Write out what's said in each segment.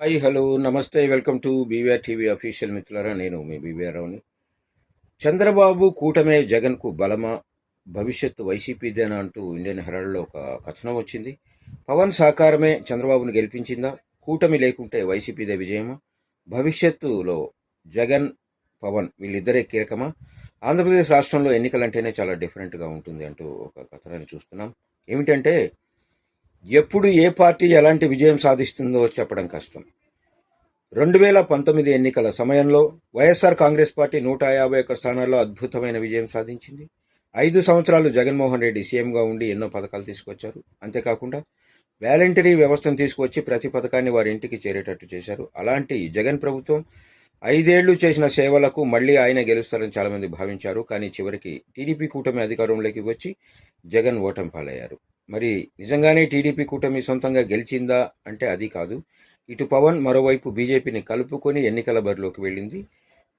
Hi hello namaste welcome to BVR TV official మిత్రులారా నేను మీ BVR రావుని Chandrababu కూటమే జగన్కు బలమా? భవిష్యత్తు వైసీపీదేనా అంటూ ఇండియన్ హెరాల్డ్లో ఒక కథనం వచ్చింది. పవన్ సహకారమే చంద్రబాబును గెలిపించిందా? కూటమి లేకుంటే వైసీపీదే విజయమా? భవిష్యత్తులో జగన్ పవన్ వీళ్ళిద్దరే కీలకమా? ఆంధ్రప్రదేశ్ రాష్ట్రంలో ఎన్నికలంటేనే చాలా డిఫరెంట్గా ఉంటుంది అంటూ ఒక కథనాన్ని చూస్తున్నాం. ఏమిటంటే ఎప్పుడు ఏ పార్టీ ఎలాంటి విజయం సాధిస్తుందో చెప్పడం కష్టం. రెండు వేల పంతొమ్మిది ఎన్నికల సమయంలో వైఎస్ఆర్ కాంగ్రెస్ పార్టీ నూట యాభై ఒక్క స్థానాల్లో అద్భుతమైన విజయం సాధించింది. ఐదు సంవత్సరాలు జగన్మోహన్ రెడ్డి సీఎంగా ఉండి ఎన్నో పథకాలు తీసుకొచ్చారు. అంతేకాకుండా వాలంటరీ వ్యవస్థను తీసుకువచ్చి ప్రతి పథకాన్ని వారి ఇంటికి చేరేటట్టు చేశారు. అలాంటి జగన్ ప్రభుత్వం ఐదేళ్ళు చేసిన సేవలకు మళ్ళీ ఆయన గెలుస్తారని చాలామంది భావించారు. కానీ చివరికి టీడీపీ కూటమి అధికారంలోకి వచ్చి జగన్ ఓటమి పాలయ్యారు. మరి నిజంగానే టీడీపీ కూటమి సొంతంగా గెలిచిందా అంటే అది కాదు. ఇటు పవన్ మరోవైపు బీజేపీని కలుపుకొని ఎన్నికల బరిలోకి వెళ్ళింది.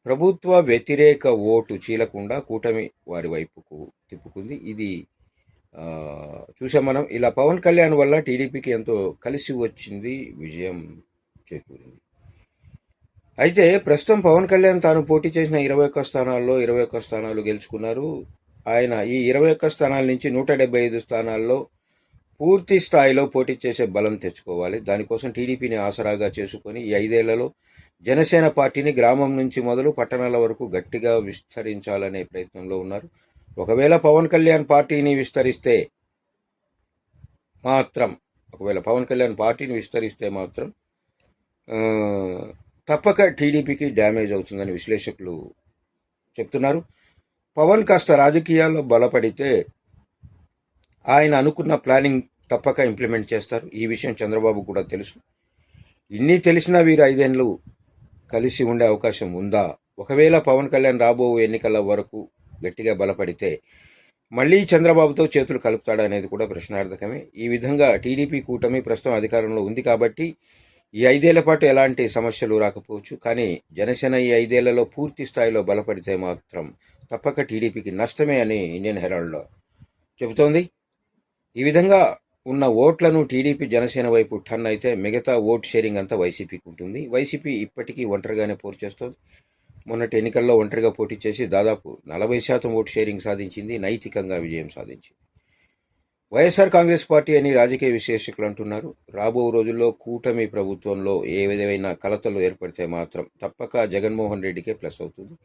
ప్రభుత్వ వ్యతిరేక ఓటు చీలకుండా కూటమి వారి వైపుకు తిప్పుకుంది. ఇది చూసాం మనం. ఇలా పవన్ కళ్యాణ్ వల్ల టీడీపీకి ఎంతో కలిసి వచ్చింది విజయం చేకూరింది. అయితే ప్రస్తుతం పవన్ కళ్యాణ్ తాను పోటీ చేసిన ఇరవై ఒక్క స్థానాల్లో ఇరవై ఒక్క స్థానాలు గెలుచుకున్నారు. ఆయన ఈ ఇరవై ఒక్క స్థానాల నుంచి నూట డెబ్బై ఐదు స్థానాల్లో పూర్తి స్థాయిలో పోటీ చేసే బలం తెచ్చుకోవాలి. దానికోసం టీడీపీని ఆసరాగా చేసుకొని ఈ ఐదేళ్ళలో జనసేన పార్టీని గ్రామం నుంచి మొదలు పట్టణాల వరకు గట్టిగా విస్తరించాలనే ప్రయత్నంలో ఉన్నారు. ఒకవేళ పవన్ కళ్యాణ్ పార్టీని విస్తరిస్తే మాత్రం ఒకవేళ పవన్ కళ్యాణ్ పార్టీని విస్తరిస్తే మాత్రం తప్పక టీడీపీకి డ్యామేజ్ అవుతుందని విశ్లేషకులు చెప్తున్నారు. పవన్ కాస్త రాజకీయాల్లో బలపడితే ఆయన అనుకున్న ప్లానింగ్ తప్పక ఇంప్లిమెంట్ చేస్తారు. ఈ విషయం చంద్రబాబు కూడా తెలుసు. ఇన్ని తెలిసినా వీరు ఐదేళ్ళు కలిసి ఉండే అవకాశం ఉందా? ఒకవేళ పవన్ కళ్యాణ్ రాబో ఎన్నికల వరకు గట్టిగా బలపడితే మళ్ళీ చంద్రబాబుతో చేతులు కలుపుతాడా అనేది కూడా ప్రశ్నార్థకమే. ఈ విధంగా టీడీపీ కూటమి ప్రస్తుతం అధికారంలో ఉంది కాబట్టి ఈ ఐదేళ్ళ పాటు ఎలాంటి సమస్యలు రాకపోవచ్చు. కానీ జనసేన ఈ ఐదేళ్ళలో పూర్తి స్థాయిలో బలపడితే మాత్రం తప్పక టీడీపీకి నష్టమే అని ఇండియన్ హెరాల్డ్లో చెబుతోంది. ఈ విధంగా ఉన్న ఓట్లను టీడీపీ జనసేన వైపు టర్న్ అయితే మిగతా ఓట్ షేరింగ్ అంతా వైసీపీకి ఉంటుంది. వైసీపీ ఇప్పటికీ ఒంటరిగానే పోరు చేస్తుంది. మొన్నటి ఎన్నికల్లో ఒంటరిగా పోటీ చేసి దాదాపు నలభై శాతం ఓట్ షేరింగ్ సాధించింది నైతికంగా విజయం సాధించింది. వైఎస్ఆర్ కాంగ్రెస్ పార్టీ అని రాజకీయ విశ్లేషకులు అంటున్నారు. రాబో రోజుల్లో కూటమి ప్రభుత్వంలో ఏ విధమైన కలతలు ఏర్పడితే మాత్రం తప్పక జగన్మోహన్ రెడ్డికే ప్లస్ అవుతుంది.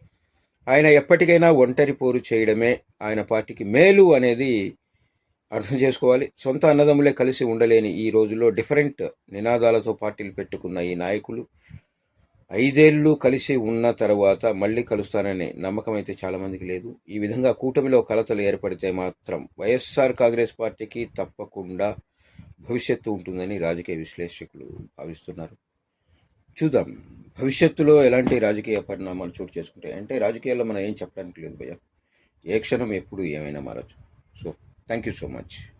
ఆయన ఎప్పటికైనా ఒంటరి పోరు చేయడమే ఆయన పార్టీకి మేలు అనేది అర్థం చేసుకోవాలి. సొంత అన్నదమ్ములే కలిసి ఉండలేని ఈ రోజుల్లో డిఫరెంట్ నినాదాలతో పార్టీలు పెట్టుకున్న ఈ నాయకులు ఐదేళ్ళు కలిసి ఉన్న తర్వాత మళ్ళీ కలుస్తాననే నమ్మకం అయితే చాలామందికి లేదు. ఈ విధంగా కూటమిలో కలతలు ఏర్పడితే మాత్రం వైఎస్ఆర్ కాంగ్రెస్ పార్టీకి తప్పకుండా భవిష్యత్తు ఉంటుందని రాజకీయ విశ్లేషకులు భావిస్తున్నారు. చూద్దాం. భవిష్యత్తులో ఎలాంటి రాజకీయ పరిణామాలు చోటు చేసుకుంటాయి? అంటే రాజకీయాల్లో మనం ఏం చెప్పడానికి లేదు భయ్య. ఏ క్షణం ఎప్పుడు ఏమైనా మారచ్చు. So Thank you so much.